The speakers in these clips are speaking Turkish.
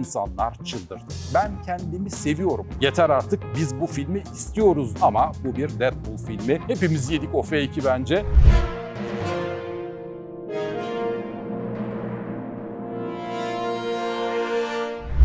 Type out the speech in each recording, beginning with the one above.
insanlar çıldırdı. Ben kendimi seviyorum. Yeter artık biz bu filmi istiyoruz ama bu bir Deadpool filmi. Hepimiz yedik o fake'i bence.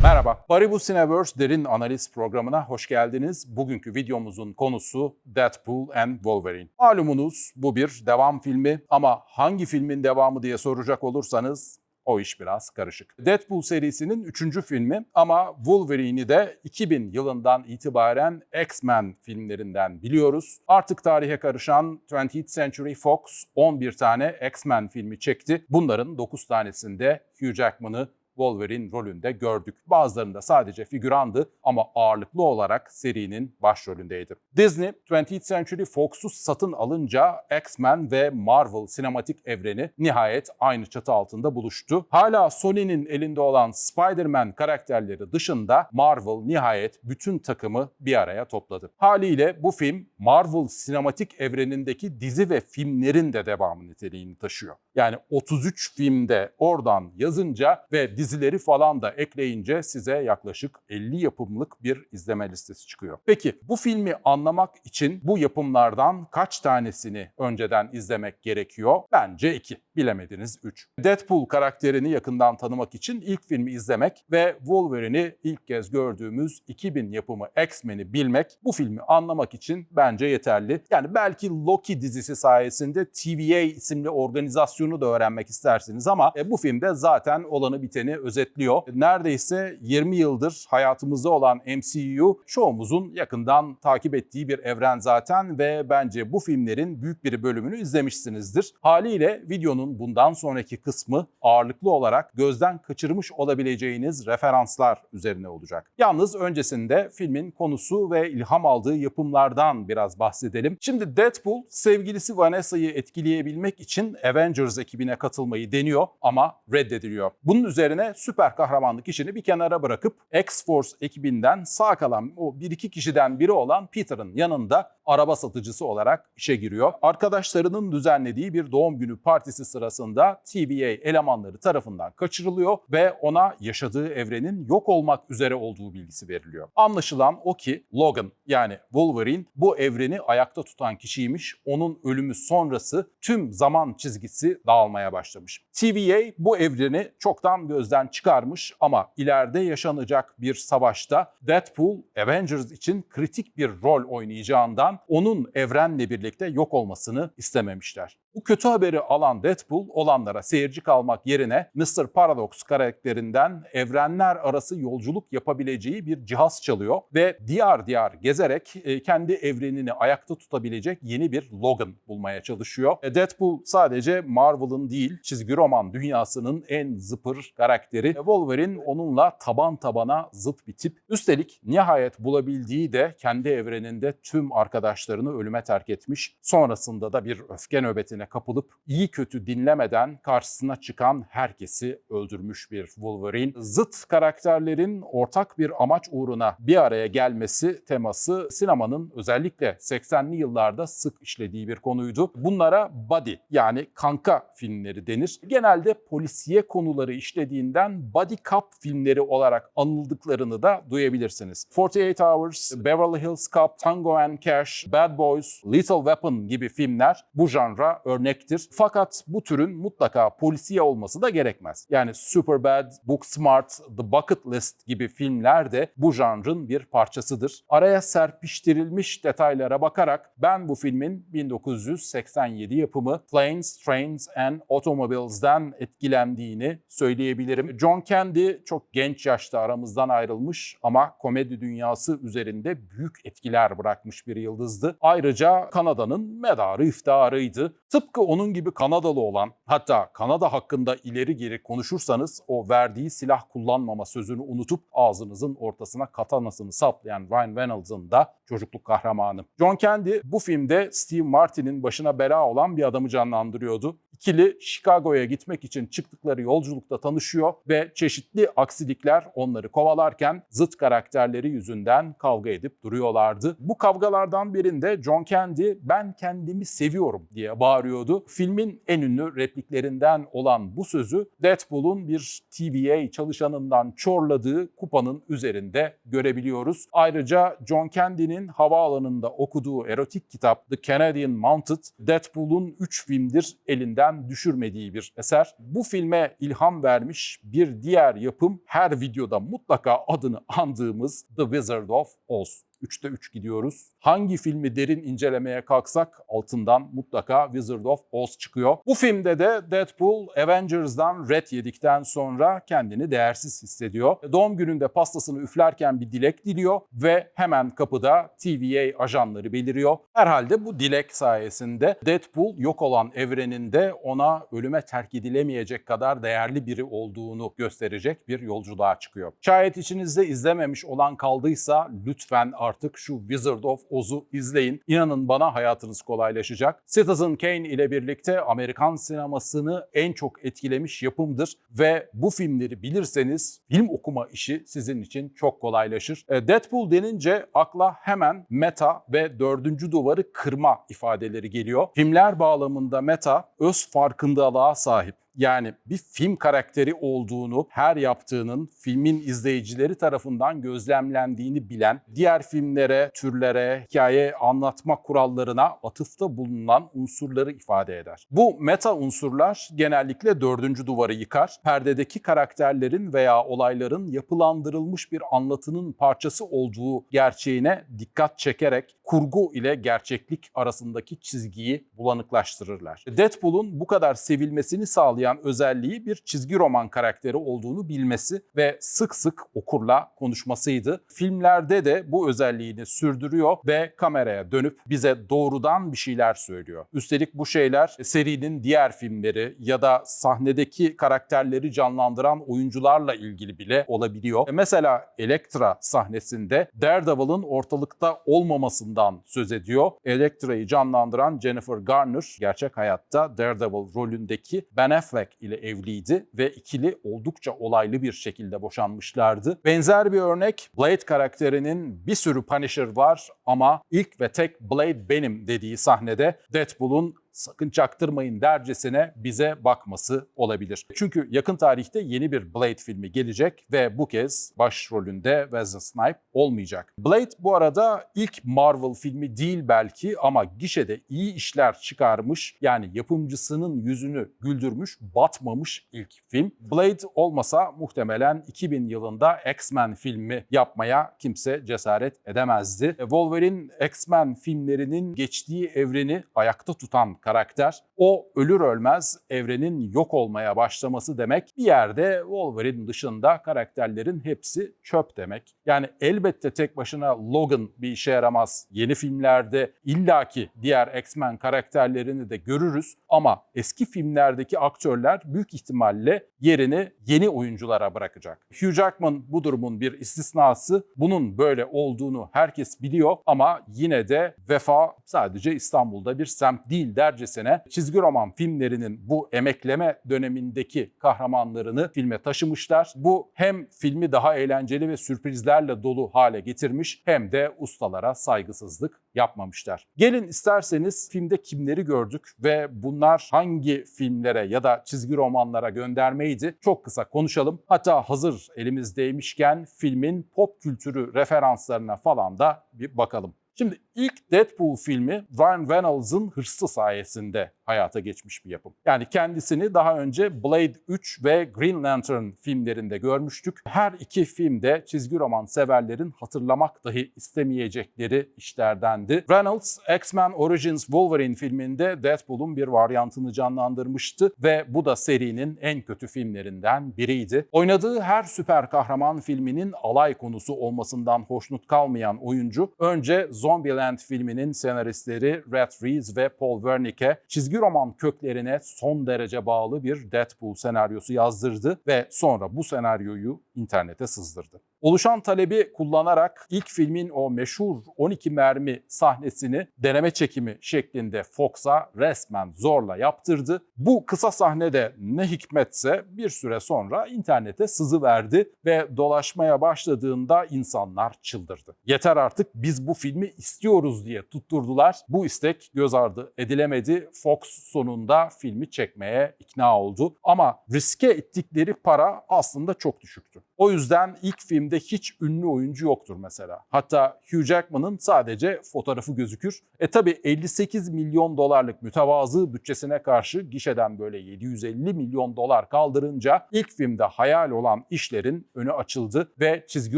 Merhaba, Baribu Cineverse derin analiz programına hoş geldiniz. Bugünkü videomuzun konusu Deadpool and Wolverine. Malumunuz bu bir devam filmi ama hangi filmin devamı diye soracak olursanız o iş biraz karışık. Deadpool serisinin üçüncü filmi ama Wolverine'i de 2000 yılından itibaren X-Men filmlerinden biliyoruz. Artık tarihe karışan 20th Century Fox 11 tane X-Men filmi çekti. Bunların 9 tanesinde Hugh Jackman'ı Wolverine rolünde gördük. Bazılarında sadece figürandı ama ağırlıklı olarak serinin başrolündeydi. Disney, 20th Century Fox'u satın alınca X-Men ve Marvel sinematik evreni nihayet aynı çatı altında buluştu. Hala Sony'nin elinde olan Spider-Man karakterleri dışında Marvel nihayet bütün takımı bir araya topladı. Haliyle bu film Marvel sinematik evrenindeki dizi ve filmlerin de devamı niteliğini taşıyor. Yani 33 filmde oradan yazınca ve dizileri falan da ekleyince size yaklaşık 50 yapımlık bir izleme listesi çıkıyor. Peki bu filmi anlamak için bu yapımlardan kaç tanesini önceden izlemek gerekiyor? Bence 2. Bilemediniz 3. Deadpool karakterini yakından tanımak için ilk filmi izlemek ve Wolverine'i ilk kez gördüğümüz 2000 yapımı X-Men'i bilmek bu filmi anlamak için bence yeterli. Yani belki Loki dizisi sayesinde TVA isimli organizasyonu da öğrenmek istersiniz ama e, bu filmde zaten olanı biteni özetliyor. Neredeyse 20 yıldır hayatımızda olan MCU çoğumuzun yakından takip ettiği bir evren zaten ve bence bu filmlerin büyük bir bölümünü izlemişsinizdir. Haliyle videonun bundan sonraki kısmı ağırlıklı olarak gözden kaçırmış olabileceğiniz referanslar üzerine olacak. Yalnız öncesinde filmin konusu ve ilham aldığı yapımlardan biraz bahsedelim. Şimdi Deadpool sevgilisi Vanessa'yı etkileyebilmek için Avengers ekibine katılmayı deniyor ama reddediliyor. Bunun üzerine süper kahramanlık işini bir kenara bırakıp X-Force ekibinden sağ kalan o bir iki kişiden biri olan Peter'ın yanında araba satıcısı olarak işe giriyor. Arkadaşlarının düzenlediği bir doğum günü partisi sırasında TVA elemanları tarafından kaçırılıyor ve ona yaşadığı evrenin yok olmak üzere olduğu bilgisi veriliyor. Anlaşılan o ki Logan yani Wolverine bu evreni ayakta tutan kişiymiş. Onun ölümü sonrası tüm zaman çizgisi dağılmaya başlamış. TVA bu evreni çoktan gözden çıkarmış ama ileride yaşanacak bir savaşta Deadpool Avengers için kritik bir rol oynayacağından onun evrenle birlikte yok olmasını istememişler. Bu kötü haberi alan Deadpool olanlara seyirci kalmak yerine Mr. Paradox karakterinden evrenler arası yolculuk yapabileceği bir cihaz çalıyor ve diyar diyar gezerek e, kendi evrenini ayakta tutabilecek yeni bir Logan bulmaya çalışıyor. E, Deadpool sadece Marvel'ın değil çizgi roman dünyasının en zıpır karakteri. E, Wolverine onunla taban tabana zıt bir tip. Üstelik nihayet bulabildiği de kendi evreninde tüm arkadaşlarını ölüme terk etmiş. Sonrasında da bir öfke nöbetine kapılıp iyi kötü dinlemeden karşısına çıkan herkesi öldürmüş bir Wolverine. Zıt karakterlerin ortak bir amaç uğruna bir araya gelmesi teması sinemanın özellikle 80'li yıllarda sık işlediği bir konuydu. Bunlara buddy yani kanka filmleri denir. Genelde polisiye konuları işlediğinden body cop filmleri olarak anıldıklarını da duyabilirsiniz. 48 Hours, Beverly Hills Cop, Tango and Cash, Bad Boys, Little Weapon gibi filmler bu janra örnektir. Fakat bu türün mutlaka polisiye olması da gerekmez. Yani Superbad, Booksmart, The Bucket List gibi filmler de bu janrın bir parçasıdır. Araya serpiştirilmiş detaylara bakarak ben bu filmin 1987 yapımı Planes, Trains and Automobiles'den etkilendiğini söyleyebilirim. John Candy çok genç yaşta aramızdan ayrılmış ama komedi dünyası üzerinde büyük etkiler bırakmış bir yıldızdı. Ayrıca Kanada'nın medarı iftiharıydı. Tıpkı onun gibi Kanadalı olan hatta Kanada hakkında ileri geri konuşursanız o verdiği silah kullanmama sözünü unutup ağzınızın ortasına katanasını saplayan Ryan Reynolds'ın da çocukluk kahramanı. John Candy bu filmde Steve Martin'in başına bela olan bir adamı canlandırıyordu. İkili Chicago'ya gitmek için çıktıkları yolculukta tanışıyor ve çeşitli aksilikler onları kovalarken zıt karakterleri yüzünden kavga edip duruyorlardı. Bu kavgalardan birinde John Candy ben kendimi seviyorum diye bağırıyordu. Filmin en ünlü repliklerinden olan bu sözü Deadpool'un bir TVA çalışanından çorladığı kupanın üzerinde görebiliyoruz. Ayrıca John Candy'nin havaalanında okuduğu erotik kitap The Canadian Mounted, Deadpool'un 3 filmdir elinden düşürmediği bir eser. Bu filme ilham vermiş bir diğer yapım her videoda mutlaka adını andığımız The Wizard of Oz. 3'te 3 gidiyoruz. Hangi filmi derin incelemeye kalksak altından mutlaka Wizard of Oz çıkıyor. Bu filmde de Deadpool Avengers'dan red yedikten sonra kendini değersiz hissediyor. Doğum gününde pastasını üflerken bir dilek diliyor ve hemen kapıda TVA ajanları beliriyor. Herhalde bu dilek sayesinde Deadpool yok olan evreninde ona ölüme terk edilemeyecek kadar değerli biri olduğunu gösterecek bir yolculuğa çıkıyor. Şayet içinizde izlememiş olan kaldıysa lütfen artık şu Wizard of Oz'u izleyin. İnanın bana hayatınız kolaylaşacak. Citizen Kane ile birlikte Amerikan sinemasını en çok etkilemiş yapımdır ve bu filmleri bilirseniz film okuma işi sizin için çok kolaylaşır. E, Deadpool denince akla hemen meta ve dördüncü duvarı kırma ifadeleri geliyor. Filmler bağlamında meta öz farkındalığa sahip yani bir film karakteri olduğunu, her yaptığının filmin izleyicileri tarafından gözlemlendiğini bilen, diğer filmlere, türlere, hikaye anlatma kurallarına atıfta bulunan unsurları ifade eder. Bu meta unsurlar genellikle dördüncü duvarı yıkar. Perdedeki karakterlerin veya olayların yapılandırılmış bir anlatının parçası olduğu gerçeğine dikkat çekerek kurgu ile gerçeklik arasındaki çizgiyi bulanıklaştırırlar. Deadpool'un bu kadar sevilmesini sağlayan sağlayan özelliği bir çizgi roman karakteri olduğunu bilmesi ve sık sık okurla konuşmasıydı. Filmlerde de bu özelliğini sürdürüyor ve kameraya dönüp bize doğrudan bir şeyler söylüyor. Üstelik bu şeyler serinin diğer filmleri ya da sahnedeki karakterleri canlandıran oyuncularla ilgili bile olabiliyor. Mesela Elektra sahnesinde Daredevil'ın ortalıkta olmamasından söz ediyor. Elektra'yı canlandıran Jennifer Garner gerçek hayatta Daredevil rolündeki Ben Affleck Affleck ile evliydi ve ikili oldukça olaylı bir şekilde boşanmışlardı. Benzer bir örnek Blade karakterinin bir sürü Punisher var ama ilk ve tek Blade benim dediği sahnede Deadpool'un sakın çaktırmayın dercesine bize bakması olabilir. Çünkü yakın tarihte yeni bir Blade filmi gelecek ve bu kez başrolünde Wesley Snipe olmayacak. Blade bu arada ilk Marvel filmi değil belki ama gişede iyi işler çıkarmış yani yapımcısının yüzünü güldürmüş, batmamış ilk film. Blade olmasa muhtemelen 2000 yılında X-Men filmi yapmaya kimse cesaret edemezdi. Wolverine X-Men filmlerinin geçtiği evreni ayakta tutan karakter. O ölür ölmez evrenin yok olmaya başlaması demek. Bir yerde Wolverine dışında karakterlerin hepsi çöp demek. Yani elbette tek başına Logan bir işe yaramaz. Yeni filmlerde illaki diğer X-Men karakterlerini de görürüz ama eski filmlerdeki aktörler büyük ihtimalle yerini yeni oyunculara bırakacak. Hugh Jackman bu durumun bir istisnası. Bunun böyle olduğunu herkes biliyor ama yine de vefa sadece İstanbul'da bir semt değil der yüzlercesine çizgi roman filmlerinin bu emekleme dönemindeki kahramanlarını filme taşımışlar. Bu hem filmi daha eğlenceli ve sürprizlerle dolu hale getirmiş hem de ustalara saygısızlık yapmamışlar. Gelin isterseniz filmde kimleri gördük ve bunlar hangi filmlere ya da çizgi romanlara göndermeydi çok kısa konuşalım. Hatta hazır elimizdeymişken filmin pop kültürü referanslarına falan da bir bakalım. Şimdi ilk Deadpool filmi Ryan Reynolds'ın hırsı sayesinde hayata geçmiş bir yapım. Yani kendisini daha önce Blade 3 ve Green Lantern filmlerinde görmüştük. Her iki filmde çizgi roman severlerin hatırlamak dahi istemeyecekleri işlerdendi. Reynolds, X-Men Origins Wolverine filminde Deadpool'un bir varyantını canlandırmıştı ve bu da serinin en kötü filmlerinden biriydi. Oynadığı her süper kahraman filminin alay konusu olmasından hoşnut kalmayan oyuncu önce Zombieland filminin senaristleri Red Reeves ve Paul Wernick'e çizgi roman köklerine son derece bağlı bir Deadpool senaryosu yazdırdı ve sonra bu senaryoyu internete sızdırdı. Oluşan talebi kullanarak ilk filmin o meşhur 12 mermi sahnesini deneme çekimi şeklinde Fox'a resmen zorla yaptırdı. Bu kısa sahnede ne hikmetse bir süre sonra internete sızı verdi ve dolaşmaya başladığında insanlar çıldırdı. Yeter artık biz bu filmi istiyoruz diye tutturdular. Bu istek göz ardı edilemedi. Fox sonunda filmi çekmeye ikna oldu. Ama riske ettikleri para aslında çok düşüktü. O yüzden ilk filmde hiç ünlü oyuncu yoktur mesela. Hatta Hugh Jackman'ın sadece fotoğrafı gözükür. E tabi 58 milyon dolarlık mütevazı bütçesine karşı gişeden böyle 750 milyon dolar kaldırınca ilk filmde hayal olan işlerin önü açıldı ve çizgi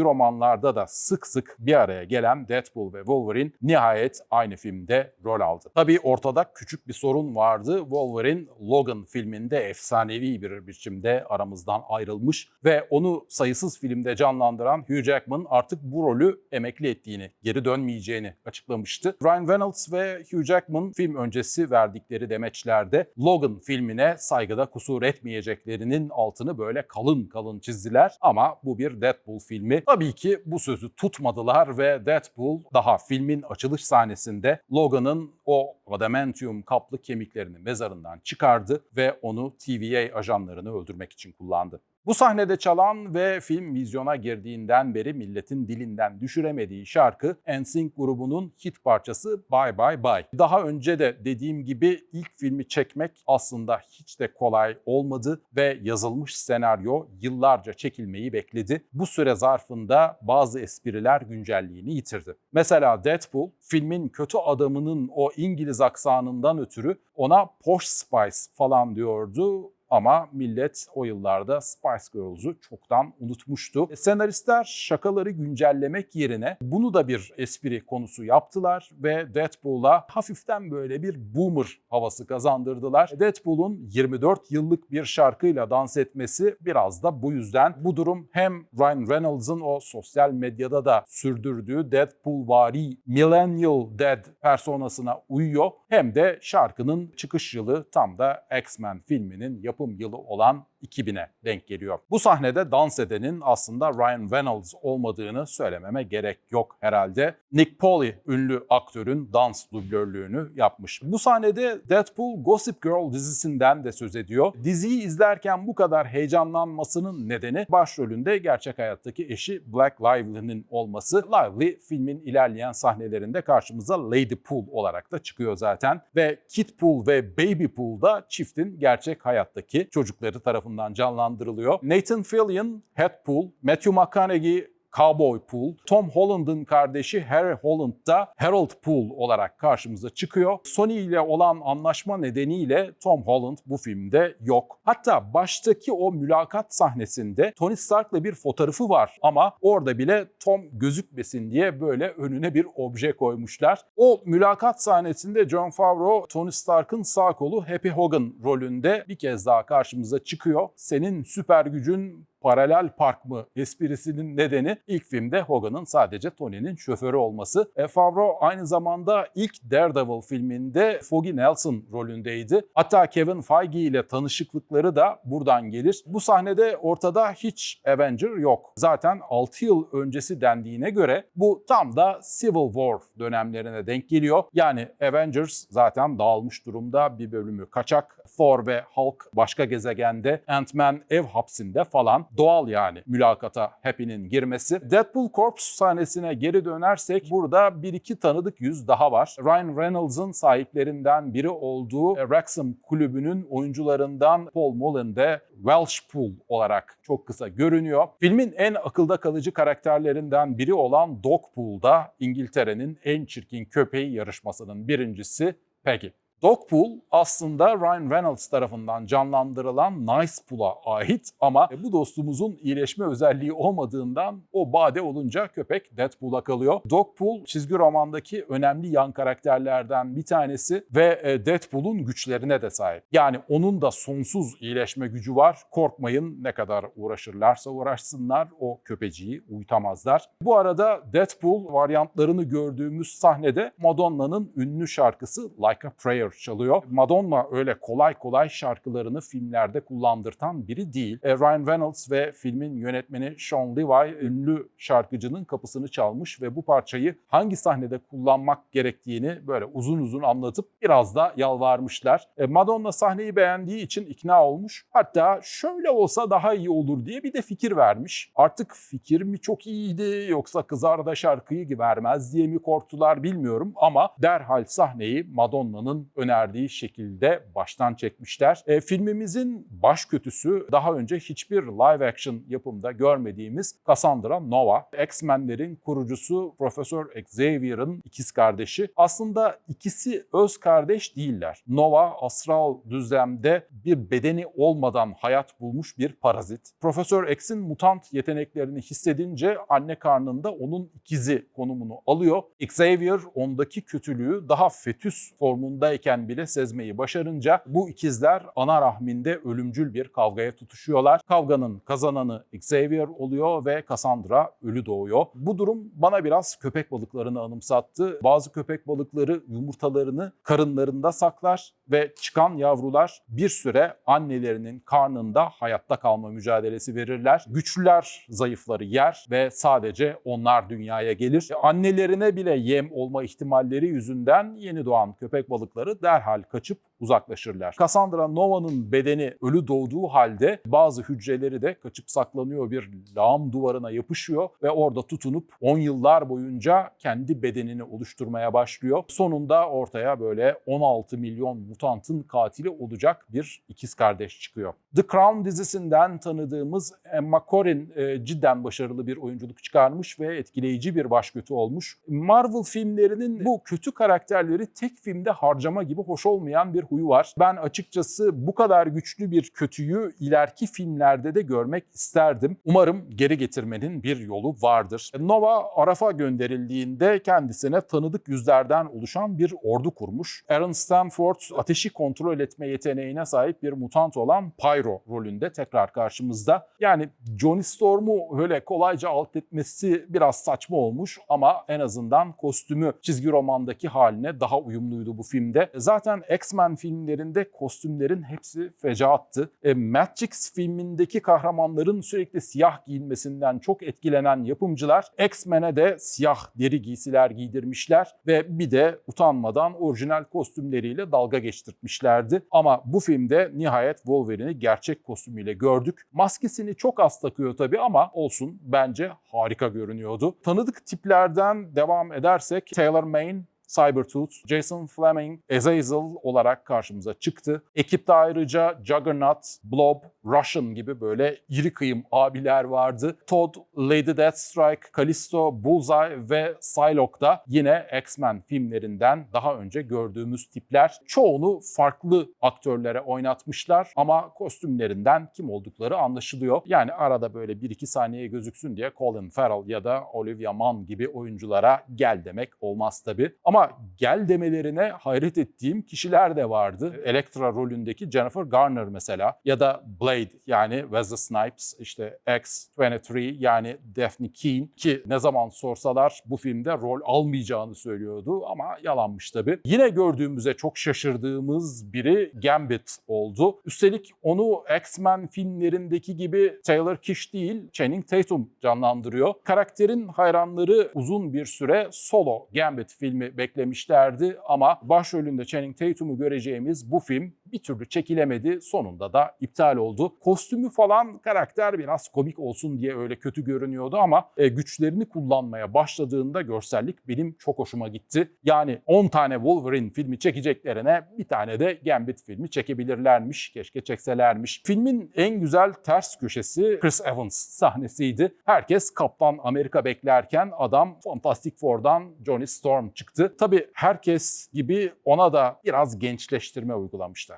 romanlarda da sık sık bir araya gelen Deadpool ve Wolverine nihayet aynı filmde rol aldı. Tabi ortada küçük bir sorun vardı. Wolverine Logan filminde efsanevi bir biçimde aramızdan ayrılmış ve onu sayısız filmde canlandıran Hugh Jackman artık bu rolü emekli ettiğini, geri dönmeyeceğini açıklamıştı. Ryan Reynolds ve Hugh Jackman film öncesi verdikleri demeçlerde Logan filmine saygıda kusur etmeyeceklerinin altını böyle kalın kalın çizdiler ama bu bir Deadpool filmi. Tabii ki bu sözü tutmadılar ve Deadpool daha filmin açılış sahnesinde Logan'ın o adamantium kaplı kemiklerini mezarından çıkardı ve onu TVA ajanlarını öldürmek için kullandı. Bu sahnede çalan ve film vizyona girdiğinden beri milletin dilinden düşüremediği şarkı NSYNC grubunun hit parçası Bye Bye Bye. Daha önce de dediğim gibi ilk filmi çekmek aslında hiç de kolay olmadı ve yazılmış senaryo yıllarca çekilmeyi bekledi. Bu süre zarfında bazı espriler güncelliğini yitirdi. Mesela Deadpool filmin kötü adamının o İngiliz aksanından ötürü ona Posh Spice falan diyordu ama millet o yıllarda Spice Girls'u çoktan unutmuştu. E, senaristler şakaları güncellemek yerine bunu da bir espri konusu yaptılar ve Deadpool'a hafiften böyle bir boomer havası kazandırdılar. Deadpool'un 24 yıllık bir şarkıyla dans etmesi biraz da bu yüzden. Bu durum hem Ryan Reynolds'ın o sosyal medyada da sürdürdüğü Deadpool-vari Millennial Dead personasına uyuyor hem de şarkının çıkış yılı tam da X-Men filminin yapım yılı olan 2000'e denk geliyor. Bu sahnede dans edenin aslında Ryan Reynolds olmadığını söylememe gerek yok herhalde. Nick Polly ünlü aktörün dans dublörlüğünü yapmış. Bu sahnede Deadpool Gossip Girl dizisinden de söz ediyor. Diziyi izlerken bu kadar heyecanlanmasının nedeni başrolünde gerçek hayattaki eşi Black Lively'nin olması. Lively filmin ilerleyen sahnelerinde karşımıza Lady Pool olarak da çıkıyor zaten ve Kid Pool ve Baby Pool da çiftin gerçek hayattaki çocukları tarafından canlandırılıyor. Nathan Fillion, Headpool, Matthew McConaughey, Cowboy Pool, Tom Holland'ın kardeşi Harry Holland da Harold Pool olarak karşımıza çıkıyor. Sony ile olan anlaşma nedeniyle Tom Holland bu filmde yok. Hatta baştaki o mülakat sahnesinde Tony Stark'la bir fotoğrafı var ama orada bile Tom gözükmesin diye böyle önüne bir obje koymuşlar. O mülakat sahnesinde John Favreau Tony Stark'ın sağ kolu Happy Hogan rolünde bir kez daha karşımıza çıkıyor. Senin süper gücün paralel park mı esprisinin nedeni ilk filmde Hogan'ın sadece Tony'nin şoförü olması. E, Favreau aynı zamanda ilk Daredevil filminde Foggy Nelson rolündeydi. Hatta Kevin Feige ile tanışıklıkları da buradan gelir. Bu sahnede ortada hiç Avenger yok. Zaten 6 yıl öncesi dendiğine göre bu tam da Civil War dönemlerine denk geliyor. Yani Avengers zaten dağılmış durumda. Bir bölümü kaçak. Thor ve Hulk başka gezegende. Ant-Man ev hapsinde falan doğal yani mülakata Happy'nin girmesi. Deadpool Corps sahnesine geri dönersek burada bir iki tanıdık yüz daha var. Ryan Reynolds'ın sahiplerinden biri olduğu Wrexham kulübünün oyuncularından Paul Mullen de Welsh Pool olarak çok kısa görünüyor. Filmin en akılda kalıcı karakterlerinden biri olan Dog Pool'da İngiltere'nin en çirkin köpeği yarışmasının birincisi Peggy. Dogpool aslında Ryan Reynolds tarafından canlandırılan Nice Pool'a ait ama bu dostumuzun iyileşme özelliği olmadığından o bade olunca köpek Deadpool'a kalıyor. Dogpool çizgi romandaki önemli yan karakterlerden bir tanesi ve e, Deadpool'un güçlerine de sahip. Yani onun da sonsuz iyileşme gücü var. Korkmayın ne kadar uğraşırlarsa uğraşsınlar o köpeciyi uyutamazlar. Bu arada Deadpool varyantlarını gördüğümüz sahnede Madonna'nın ünlü şarkısı Like a Prayer Fire çalıyor. Madonna öyle kolay kolay şarkılarını filmlerde kullandırtan biri değil. E, Ryan Reynolds ve filmin yönetmeni Sean Levi ünlü şarkıcının kapısını çalmış ve bu parçayı hangi sahnede kullanmak gerektiğini böyle uzun uzun anlatıp biraz da yalvarmışlar. E, Madonna sahneyi beğendiği için ikna olmuş. Hatta şöyle olsa daha iyi olur diye bir de fikir vermiş. Artık fikir mi çok iyiydi yoksa kızar da şarkıyı vermez diye mi korktular bilmiyorum ama derhal sahneyi Madonna'nın önerdiği şekilde baştan çekmişler. E, filmimizin baş kötüsü daha önce hiçbir live action yapımda görmediğimiz Cassandra Nova. X-Men'lerin kurucusu Profesör Xavier'ın ikiz kardeşi. Aslında ikisi öz kardeş değiller. Nova astral düzlemde bir bedeni olmadan hayat bulmuş bir parazit. Profesör X'in mutant yeteneklerini hissedince anne karnında onun ikizi konumunu alıyor. Xavier ondaki kötülüğü daha fetüs formundayken bile sezmeyi başarınca bu ikizler ana rahminde ölümcül bir kavgaya tutuşuyorlar. Kavganın kazananı Xavier oluyor ve Cassandra ölü doğuyor. Bu durum bana biraz köpek balıklarını anımsattı. Bazı köpek balıkları yumurtalarını karınlarında saklar ve çıkan yavrular bir süre annelerinin karnında hayatta kalma mücadelesi verirler. Güçlüler zayıfları yer ve sadece onlar dünyaya gelir. Annelerine bile yem olma ihtimalleri yüzünden yeni doğan köpek balıkları derhal kaçıp uzaklaşırlar. Cassandra Nova'nın bedeni ölü doğduğu halde bazı hücreleri de kaçıp saklanıyor bir lağım duvarına yapışıyor ve orada tutunup 10 yıllar boyunca kendi bedenini oluşturmaya başlıyor. Sonunda ortaya böyle 16 milyon mutantın katili olacak bir ikiz kardeş çıkıyor. The Crown dizisinden tanıdığımız Emma Corrin e, cidden başarılı bir oyunculuk çıkarmış ve etkileyici bir başkötü olmuş. Marvel filmlerinin bu kötü karakterleri tek filmde harcama gibi hoş olmayan bir huyu var. Ben açıkçası bu kadar güçlü bir kötüyü ileriki filmlerde de görmek isterdim. Umarım geri getirmenin bir yolu vardır. Nova Araf'a gönderildiğinde kendisine tanıdık yüzlerden oluşan bir ordu kurmuş. Aaron Stanford ateşi kontrol etme yeteneğine sahip bir mutant olan Pyro rolünde tekrar karşımızda. Yani Johnny Storm'u öyle kolayca alt etmesi biraz saçma olmuş ama en azından kostümü çizgi romandaki haline daha uyumluydu bu filmde. Zaten X-Men filmlerinde kostümlerin hepsi fecaattı. E, Matrix filmindeki kahramanların sürekli siyah giyinmesinden çok etkilenen yapımcılar X-Men'e de siyah deri giysiler giydirmişler ve bir de utanmadan orijinal kostümleriyle dalga geçtirtmişlerdi. Ama bu filmde nihayet Wolverine'i gerçek kostümüyle gördük. Maskesini çok az takıyor tabii ama olsun bence harika görünüyordu. Tanıdık tiplerden devam edersek Taylor Mayne Cybertooth, Jason Fleming, Azazel olarak karşımıza çıktı. Ekipte ayrıca Juggernaut, Blob, Russian gibi böyle iri kıyım abiler vardı. Todd, Lady Deathstrike, Callisto, Bullseye ve Psylocke da yine X-Men filmlerinden daha önce gördüğümüz tipler. Çoğunu farklı aktörlere oynatmışlar ama kostümlerinden kim oldukları anlaşılıyor. Yani arada böyle 1-2 saniye gözüksün diye Colin Farrell ya da Olivia Munn gibi oyunculara gel demek olmaz tabii. Ama gel demelerine hayret ettiğim kişiler de vardı. Elektra rolündeki Jennifer Garner mesela ya da Blade yani Wesley Snipes, işte X-23 yani Daphne Keane ki ne zaman sorsalar bu filmde rol almayacağını söylüyordu ama yalanmış tabii. Yine gördüğümüze çok şaşırdığımız biri Gambit oldu. Üstelik onu X-Men filmlerindeki gibi Taylor Kish değil Channing Tatum canlandırıyor. Karakterin hayranları uzun bir süre solo Gambit filmi beklemişlerdi ama başrolünde Channing Tatum'u göreceğimiz bu film bir türlü çekilemedi. Sonunda da iptal oldu. Kostümü falan karakter biraz komik olsun diye öyle kötü görünüyordu ama e, güçlerini kullanmaya başladığında görsellik benim çok hoşuma gitti. Yani 10 tane Wolverine filmi çekeceklerine bir tane de Gambit filmi çekebilirlermiş. Keşke çekselermiş. Filmin en güzel ters köşesi Chris Evans sahnesiydi. Herkes Kaptan Amerika beklerken adam Fantastic Four'dan Johnny Storm çıktı. Tabii herkes gibi ona da biraz gençleştirme uygulamışlar.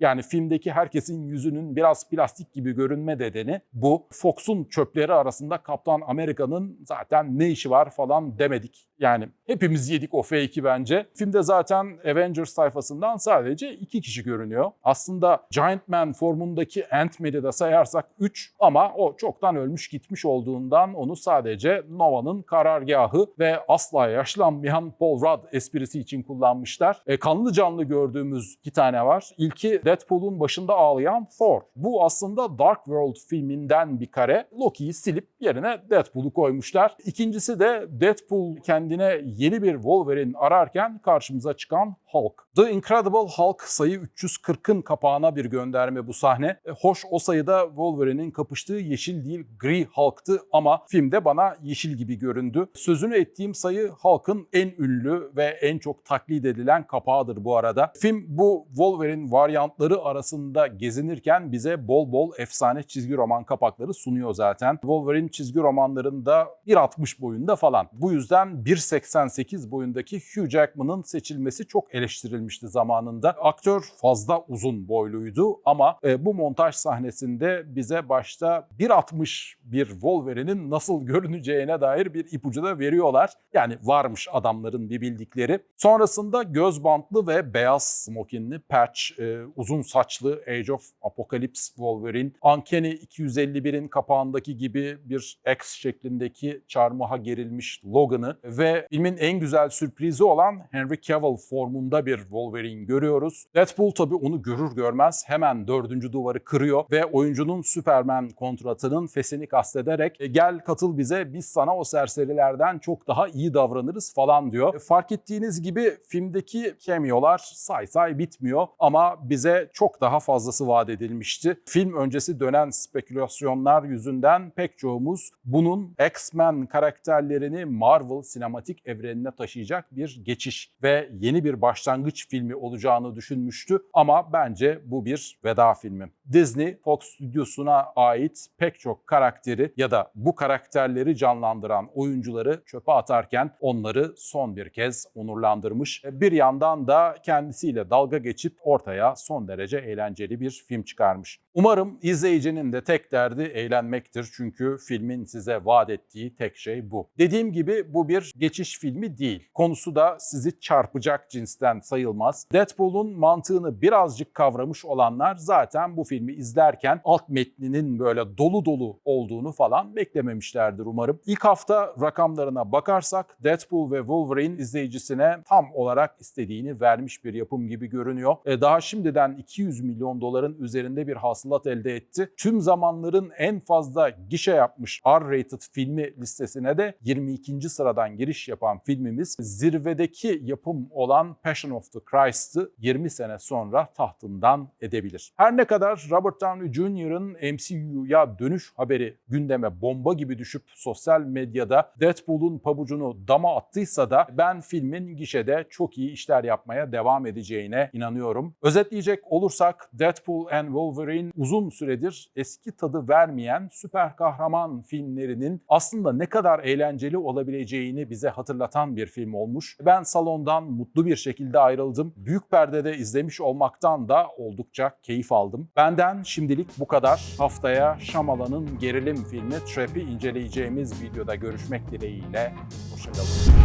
Yani filmdeki herkesin yüzünün biraz plastik gibi görünme nedeni bu. Fox'un çöpleri arasında Kaptan Amerika'nın zaten ne işi var falan demedik. Yani hepimiz yedik o fake'i bence. Filmde zaten Avengers sayfasından sadece iki kişi görünüyor. Aslında Giant Man formundaki Ant-Man'i de sayarsak 3 ama o çoktan ölmüş gitmiş olduğundan onu sadece Nova'nın karargahı ve asla yaşlanmayan Paul Rudd esprisi için kullanmışlar. E, kanlı canlı gördüğümüz iki tane var. İlki Deadpool'un başında ağlayan Thor. Bu aslında Dark World filminden bir kare. Loki'yi silip yerine Deadpool'u koymuşlar. İkincisi de Deadpool kendine yeni bir Wolverine ararken karşımıza çıkan Hulk. The Incredible Hulk sayı 340'ın kapağına bir gönderme bu sahne. E, hoş o sayıda Wolverine'in kapıştığı yeşil değil gri Hulk'tı ama filmde bana yeşil gibi göründü. Sözünü ettiğim sayı Hulk'ın en ünlü ve en çok taklit edilen kapağıdır bu arada. Film bu Wolverine varyantları arasında gezinirken bize bol bol efsane çizgi roman kapakları sunuyor zaten. Wolverine çizgi romanlarında 1.60 boyunda falan. Bu yüzden 1.88 boyundaki Hugh Jackman'ın seçilmesi çok eleştirilmişti zamanında. Aktör fazla uzun boyluydu ama e, bu montaj sahnesinde bize başta 1.60 bir Wolverine'in nasıl görüneceğine dair bir ipucu da veriyorlar. Yani varmış adamların bir bildikleri. Sonrasında göz bantlı ve beyaz smokinli Patch, e, uzun saçlı Age of Apocalypse Wolverine, Uncanny 251'in kapağındaki gibi bir X şeklindeki çarmıha gerilmiş Logan'ı ve filmin en güzel sürprizi olan Henry Cavill formunda bir Wolverine görüyoruz. Deadpool tabii onu görür görmez hemen dördüncü duvarı kırıyor ve oyuncunun Superman kontratının fesini kastederek "E, gel katıl bize biz sana o serserilerden çok daha iyi davranırız falan diyor. E, Fark ettiğiniz gibi filmdeki cameo'lar say say bitmiyor ama bize çok daha fazlası vaat edilmişti. Film öncesi dönen spekülasyonlar yüzünden pek çoğumuz bunun X-Men karakterlerini Marvel sinematik evrenine taşıyacak bir geçiş ve yeni bir başlangıç filmi olacağını düşünmüştü ama bence bu bir veda filmi. Disney, Fox stüdyosuna ait pek çok karakteri ya da bu karakterleri canlandıran oyuncuları çöpe atarken onları son bir kez onurlandırmış. Bir yandan da kendisiyle dalga geçip ortaya son derece eğlenceli bir film çıkarmış. Umarım izleyicinin de tek derdi eğlenmektir çünkü filmin size vaat ettiği tek şey bu. Dediğim gibi bu bir geçiş filmi değil. Konusu da sizi çarpacak cinsten sayılmaz. Deadpool'un mantığını birazcık kavramış olanlar zaten bu filmi izlerken alt metninin böyle dolu dolu olduğunu falan beklememişlerdir umarım. İlk hafta rakamlarına bakarsak Deadpool ve Wolverine izleyicisine tam olarak istediğini vermiş bir yapım gibi görünüyor. E daha şimdiden 200 milyon doların üzerinde bir hasılat elde etti. Tüm zamanların en fazla gişe yapmış R-rated filmi listesine de 22. sıradan giriş yapan filmimiz zirvedeki yapım olan Passion of the Christ'ı 20 sene sonra tahtından edebilir. Her ne kadar Robert Downey Jr.'ın MCU'ya dönüş haberi gündeme bomba gibi düşüp sosyal medyada Deadpool'un pabucunu dama attıysa da ben filmin gişede çok iyi işler yapmaya devam edeceğine inanıyorum. Özetleyecek olursak Deadpool and Wolverine uzun süredir eski tadı vermeyen süper kahraman filmlerinin aslında ne kadar eğlenceli olabileceğini bize hatırlatan bir film olmuş. Ben salondan mutlu bir şekilde ayrıldım. Büyük perdede izlemiş olmaktan da oldukça keyif aldım. Benden şimdilik bu kadar. Haftaya Şamala'nın gerilim filmi Trap'i inceleyeceğimiz videoda görüşmek dileğiyle. Hoşçakalın.